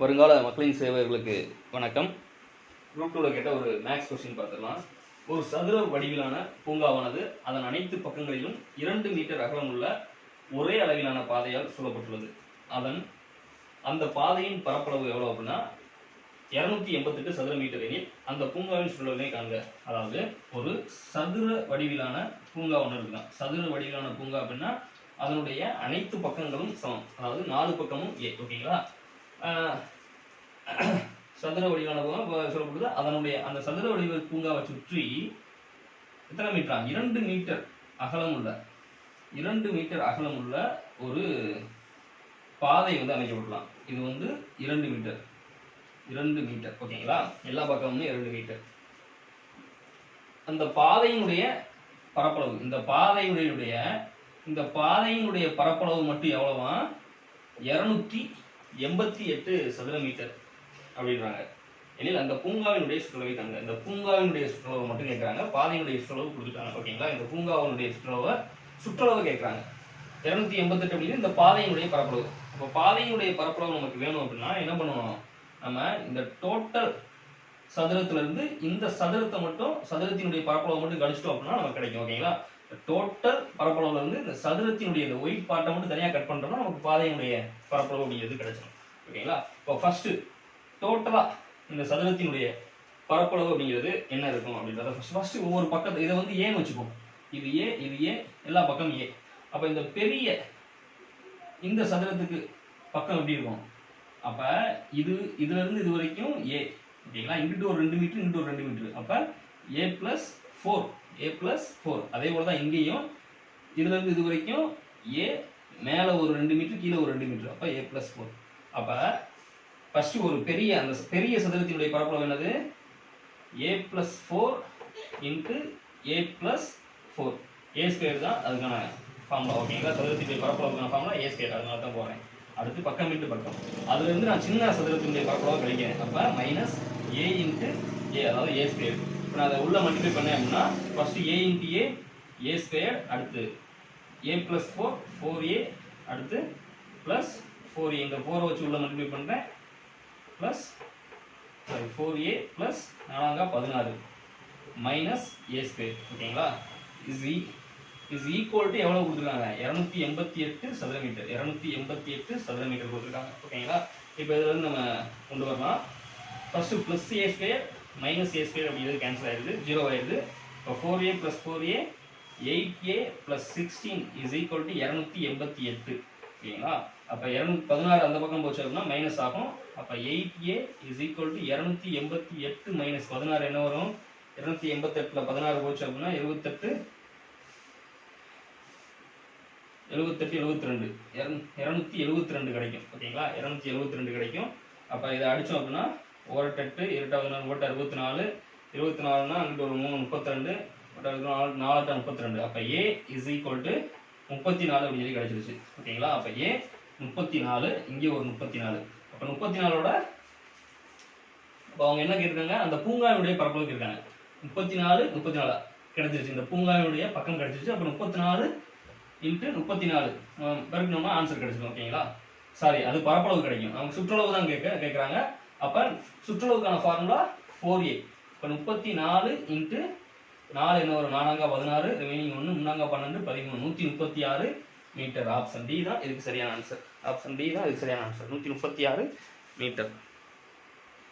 வருங்கால மக்களின் சேவைகளுக்கு வணக்கம். குரூப் டூவில் கேட்ட ஒரு மேக்ஸ் கொஸ்டின் பார்த்துக்கலாம் ஒரு சதுர வடிவிலான பூங்காவானது அதன் அனைத்து பக்கங்களிலும் இரண்டு மீட்டர் அகலம் உள்ள ஒரே அளவிலான பாதையால் சூழப்பட்டுள்ளது. அதன் அந்த பாதையின் பரப்பளவு எவ்வளோ அப்படின்னா இரநூத்தி எண்பத்தெட்டு சதுர மீட்டர் எனில் அந்த பூங்காவின் சுழலினை காண்க. அதாவது ஒரு சதுர வடிவிலான பூங்கா ஒன்று இருக்குதான். சதுர வடிவிலான பூங்கா அப்படின்னா அதனுடைய அனைத்து பக்கங்களும் சமம். அதாவது நாலு பக்கமும் ஏ ஓகேங்களா சதுர வடிவான பூங்கா சொல்லப்படுது. அதனுடைய அந்த சதுர வடிவ பூங்காவை சுற்றி எத்தனை மீட்டரா? இரண்டு மீட்டர் அகலம் உள்ள இரண்டு மீட்டர் அகலம் உள்ள ஒரு பாதை வந்து அமைக்கப்படலாம். இது வந்து இரண்டு மீட்டர். இரண்டு மீட்டர். ஓகேங்களா எல்லா பக்கமுமே இரண்டு மீட்டர். அந்த பாதையினுடைய பரப்பளவு இந்த பாதையுடைய இந்த பாதையினுடைய பரப்பளவு மட்டும் எவ்வளவா? இரநூத்தி எண்பத்தி எட்டு சதுர மீட்டர் அப்படின்றாங்க. எனில் அந்த பூங்காவினுடைய சுற்றளவை தாங்க இந்த பூங்காவினுடைய சுற்றளவு மட்டும் கேட்குறாங்க பாதையினுடைய சுற்றளவு கொடுத்துட்டாங்க ஓகேங்களா? இந்த பூங்காவினுடைய சுற்றளவை சுற்றளவு கேட்குறாங்க. இரநூத்தி எண்பத்தெட்டு அப்படின்னு இந்த பாதையினுடைய பரப்பளவு. இப்போ பாதையினுடைய பரப்பளவு நமக்கு வேணும் அப்படின்னா என்ன பண்ணணும்? நம்ம இந்த டோட்டல் சதுரத்துலேருந்து இந்த சதுரத்தை மட்டும் சதுரத்தினுடைய பரப்பளவை மட்டும் கழிச்சிட்டோம் அப்படின்னா நமக்கு கிடைக்கும் ஓகேங்களா? டோட்டல் பரப்பளவுல இருந்து இந்த சதுரத்தினுடைய இந்த ஒயிட் பார்ட்டை மட்டும் தனியாக கட் பண்ணுறோம்னா நமக்கு பாதையினுடைய பரப்பளவு அப்படிங்கிறது கிடைச்சிடும் ஓகேங்களா இப்போ ஃபஸ்ட்டு டோட்டலாக இந்த சதுரத்தினுடைய பரப்பளவு அப்படிங்கிறது என்ன இருக்கும் அப்படின்றத ஃபர்ஸ்ட் ஃபர்ஸ்ட் ஒவ்வொரு பக்கத்து இதை வந்து ஏன்னு வச்சுப்போம். இது ஏ இது ஏ எல்லா பக்கமும் ஏ அப்போ இந்த பெரிய இந்த சதுரத்துக்கு பக்கம் எப்படி இருக்கும்? அப்போ இது இதுலேருந்து இது வரைக்கும் ஏ ஓகேங்களா இங்கிட்டு ஒரு ரெண்டு மீட்ரு இங்கிட்டு ஒரு ரெண்டு மீட்ரு அப்போ A plus four A plus four அதே போல தான் இங்கேயும் இதுலேருந்து இது வரைக்கும் ஏ மேலே ஒரு ரெண்டு மீட்டர் கீழே ஒரு ரெண்டு மீட்டர் அப்போ ஏ பிளஸ் ஃபோர் அப்போ ஃபஸ்ட்டு ஒரு பெரிய அந்த பெரிய சதுரத்தினுடைய பரப்பளவு என்னது? A plus four into A plus four A square தான் அதுக்கான ஃபார்முலா ஓகேங்களா சதுரத்தினுடைய பரப்பளவுக்கான ஃபார்முலா ஏ ஸ்கொயர் அதனால தான் போகிறேன் அடுத்து பக்கம் இன்ட்டு பக்கம். அதுலேருந்து நான் சின்ன சதுரத்தினுடைய பரப்பளவாக கிடைக்கிறேன் அப்போ மைனஸ் ஏ இன்ட்டு ஏ அதாவது ஏ ஸ்கொயர் இப்போ நான் அதை உள்ள மல்டிப்ளை பண்ணேன் அப்படின்னா first A into A A square அடுத்து A plus four four A அடுத்து ப்ளஸ் ஃபோர் ஏ இந்த ஃபோரை வச்சு உள்ள மல்டிப்ளை பண்ணுறேன் plus sorry four A plus நாலாங்கா பதினாறு மைனஸ் ஏ ஸ்கொயர் ஓகேங்களா? Is E e, is equal to எவ்வளோ கொடுத்துருக்காங்க? இரநூத்தி எண்பத்தி எட்டு சதுர மீட்டர் இரநூத்தி எண்பத்தி எட்டு சதுர மீட்டர் கொடுத்துருக்காங்க. ஓகேங்களா? இப்போ இதில் இருந்து நம்ம கொண்டு வரலாம். First plus A square minus A square அப்படிங்கிறது கேன்சல் ஆயிடுது. ஜீரோ ஆயிடுது. இப்போ four A plus four A eight A plus sixteen is equal to இரநூத்தி எண்பத்தி எட்டு. ஓகேங்களா? அப்போ இரநூத்தி பதினாறு அந்த பக்கம் போச்சு அப்படின்னா மைனஸ் ஆகும். அப்போ eight A is equal to இரநூத்தி எண்பத்தி எட்டு மைனஸ் பதினாறு என்ன வரும்? இரநூத்தி எண்பத்தெட்டில் பதினாறு போச்சு அப்படின்னா எழுபத்தெட்டு எழுபத்தெட்டு எழுபத்தி ரெண்டு இரநூத்தி எழுபத்தி ரெண்டு கிடைக்கும். ஓகேங்களா? இரநூத்தி எழுபத்தி ரெண்டு கிடைக்கும். அப்போ இதை அடித்தோம் அப்படின்னா ஓரட்டெட்டு இரட்டாவது நாள் ஓட்டு அறுபத்தி நாலு இருபத்தி நாலுனா அங்கிட்டு ஒரு மூணு முப்பத்தி ரெண்டு நாலு நாலு முப்பத்தி ரெண்டு அப்போ ஏ இஸ் ஈக்குவல் டு முப்பத்தி நாலு அப்படின்னு சொல்லி கிடச்சிருச்சு. ஓகேங்களா? அப்போ ஏ முப்பத்தி நாலு இங்கே ஒரு முப்பத்தி நாலு அப்போ முப்பத்தி நாலோட இப்போ அவங்க என்ன கேட்டிருக்காங்க? அந்த பூங்காவினுடைய பரப்பளவு கேட்டிருக்காங்க. முப்பத்தி நாலு முப்பத்தி நாலு கிடச்சிருச்சு. இந்த பூங்காவினுடைய பக்கம் கிடச்சிருச்சு. அப்போ முப்பத்தி நாலு இன்ட்டு முப்பத்தி நாலு பெருக்கணும்னா ஆன்சர் கிடைச்சிடும். ஓகேங்களா? சாரி அது பரப்பளவு கிடைக்கும். அவங்க சுற்றளவு தான் கேட்க கேட்குறாங்க. அப்போ சுற்றளவுக்கான ஃபார்முலா ஃபோர் ஏ இப்போ முப்பத்தி நாலு இன்ட்டு நாலு என்ன வரும்? நாலாங்கா பதினாறு ரிமைனிங் ஒன்று முன்னாங்கா பன்னெண்டு பதிமூணு. நூற்றி முப்பத்தி ஆறு மீட்டர் ஆப்ஷன் டி தான். இதுக்கு சரியான ஆன்சர் ஆப்ஷன் டி தான். இதுக்கு சரியான ஆன்சர் நூற்றி முப்பத்தி ஆறு மீட்டர்